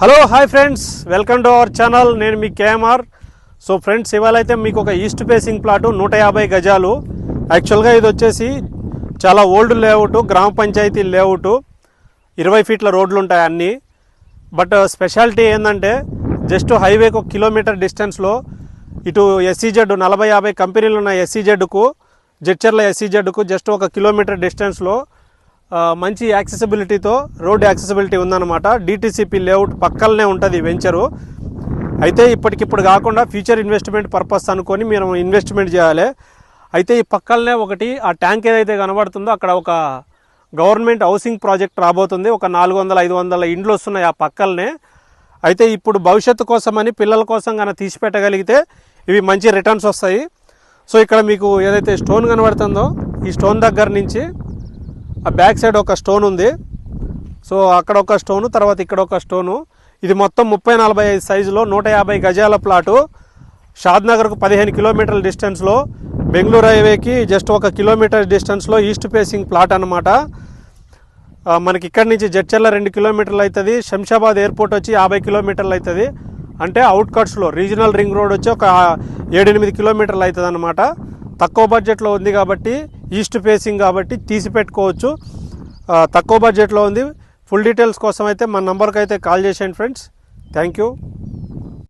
Hello hi friends welcome to our channel నేను మీ KMR so friends ఇవాళ అయితే మీకు ఒక ఈస్ట్ ఫేసింగ్ ప్లాటు నూట యాభై గజాలు. యాక్చువల్గా ఇది వచ్చేసి చాలా ఓల్డ్ లేఅవుట్ గ్రామ పంచాయతీ లేఅవుట్ ఇరవై ఫీట్ల రోడ్లు ఉంటాయి అన్నీ. బట్ స్పెషాలిటీ ఏంటంటే జస్ట్ హైవేకి ఒక కిలోమీటర్ డిస్టెన్స్లో ఇటు ఎస్సీజెడ్ నలభై యాభై కంపెనీలు ఉన్న ఎస్సీజెడ్కు జడ్చర్ల ఎస్సీజెడ్కు జస్ట్ ఒక కిలోమీటర్ డిస్టెన్స్లో మంచి యాక్సెసిబిలిటీతో రోడ్డు యాక్సెసిబిలిటీ ఉందన్నమాట. డిటీసీపీ లేఅవుట్ పక్కలనే ఉంటుంది వెంచరు. అయితే ఇప్పటికిప్పుడు కాకుండా ఫ్యూచర్ ఇన్వెస్ట్మెంట్ పర్పస్ అనుకొని మీరు ఇన్వెస్ట్మెంట్ చేయాలి. అయితే ఈ పక్కలనే ఒకటి ఆ ట్యాంక్ ఏదైతే కనబడుతుందో అక్కడ ఒక గవర్నమెంట్ హౌసింగ్ ప్రాజెక్ట్ రాబోతుంది. ఒక నాలుగు వందల ఐదు వందల ఇండ్లు వస్తున్నాయి ఆ పక్కలనే. అయితే ఇప్పుడు భవిష్యత్తు కోసమని పిల్లల కోసం కనుక తీసిపెట్టగలిగితే ఇవి మంచి రిటర్న్స్ వస్తాయి. సో ఇక్కడ మీకు ఏదైతే స్టోన్ కనబడుతుందో ఈ స్టోన్ దగ్గర నుంచి ఆ బ్యాక్ సైడ్ ఒక స్టోన్ ఉంది. సో అక్కడ ఒక స్టోను తర్వాత ఇక్కడ ఒక స్టోను. ఇది మొత్తం ముప్పై నలభై ఐదు సైజులో నూట యాభై గజాల ప్లాటు. షాద్నగర్కు పదిహేను కిలోమీటర్ల డిస్టెన్స్లో. బెంగళూరు హైవేకి జస్ట్ ఒక కిలోమీటర్ డిస్టెన్స్లో ఈస్ట్ ఫేసింగ్ ప్లాట్ అనమాట మనకి ఇక్కడి నుంచి జడ్చర్ల రెండు కిలోమీటర్లు అవుతుంది శంషాబాద్ ఎయిర్పోర్ట్ వచ్చి యాభై కిలోమీటర్లు అవుతుంది అంటే అవుట్కట్స్లో రీజనల్ రింగ్ రోడ్ వచ్చి ఒక ఏడెనిమిది కిలోమీటర్లు అవుతుంది అనమాట తక్కువ బడ్జెట్లో ఉంది కాబట్టి ఈస్ట్ ఫేసింగ్ కాబట్టి తీసి పెట్టుకోవచ్చు తక్కువ బడ్జెట్లో ఉంది. ఫుల్ డీటెయిల్స్ కోసం అయితే మన నంబర్కి అయితే కాల్ చేసేయండి ఫ్రెండ్స్. Thank you.